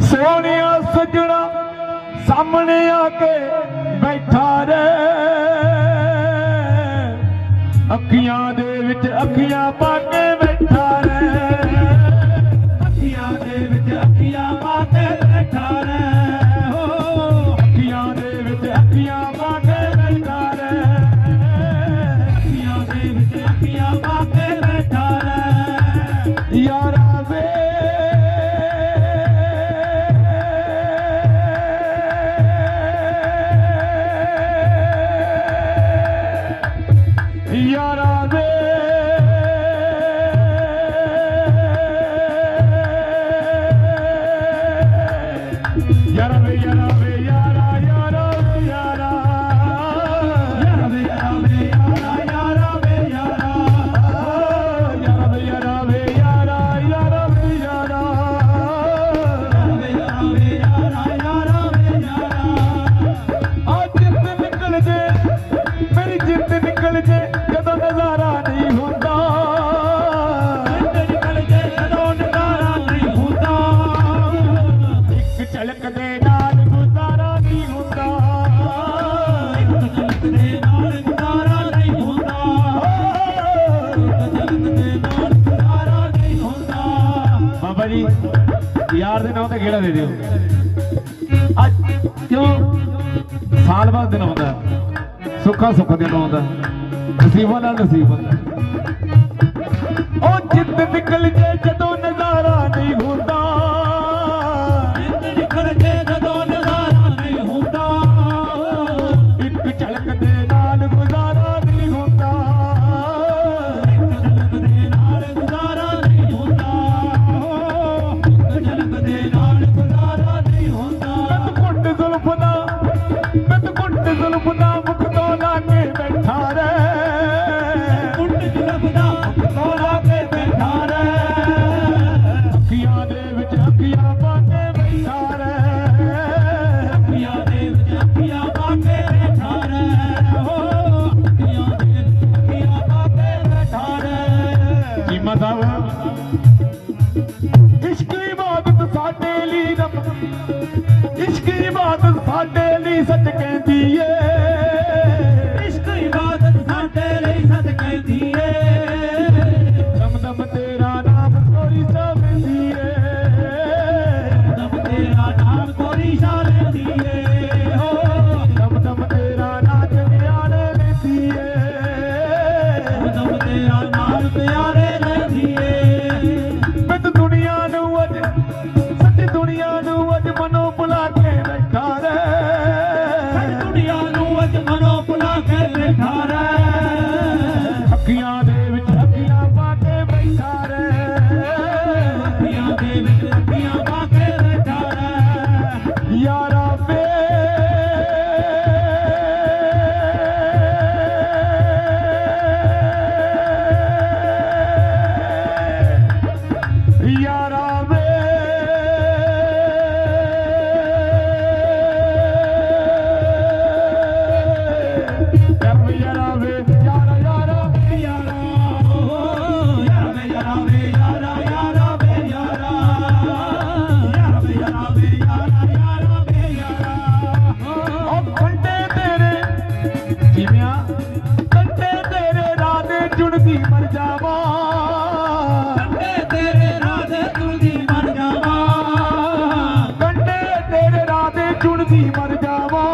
ਸੋਹਣਿਆ ਸਜਣਾ ਸਾਹਮਣੇ ਆ ਕੇ ਬੈਠਾ ਰੇ। ਅੱਖੀਆਂ ਦੇ ਵਿੱਚ ਅੱਖੀਆਂ ਪਾ ਕੇ Yarabe, yarabe, yarabe. ਭਾਜੀ ਯਾਰ ਦੇ ਨਾਂ ਤੇ ਖੇੜਾ ਦੇ ਦਿਓ? ਅੱਜ ਕਿਉਂ? ਸਾਲ ਬਾਅਦ ਦਿਨ ਆਉਂਦਾ। ਸੁੱਖਾ ਸੁੱਖ ਦਿਨ ਆਉਂਦਾ। ਨਸੀਬਾਂ ਨਾਲ ਨਸੀਬ ਉਹ ਜਿੱਦ ਨਿਕਲ ਜੇ ਜਦੋਂ ਸਾਡੇ ਲਈ ਰੱਬ। ਇਸ਼ਕ ਇਬਾਦਤ ਸਾਡੇ ਲਈ ਸੱਚ ਕਹਿੰਦੀ ਏ। ਇਸ਼ਕ ਇਬਾਦਤ ਸਾਡੇ ਲਈ ਸੱਚ ਕਹਿੰਦੀ ਏ। ਦਮ ਦਮ ਤੇਰਾ ਨਾਮ ਕੋਰੀ ਸਾਵੇਂਦੀ ਏ। ਦਮ ਤੇਰਾ ਨਾਮ ਕੋਰੀ ਸਾਵੇਂਦੀ ਏ। ਹੋ ਦਮ ਦਮ ਤੇਰਾ ਨਾਮ ਪਿਆਰ ਲੈਂਦੀ ਏ। ਦਮ ਦਮ ਤੇਰਾ ਨਾਮ ਪਿਆਰ We are टुणदी मर जावा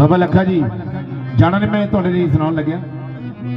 ਬਾਬਾ ਲੱਖਾ ਜੀ ਜਾਣਾ ਨੇ ਮੈਂ ਤੁਹਾਡੇ ਲਈ ਸੁਣਾਉਣ ਲੱਗਿਆ।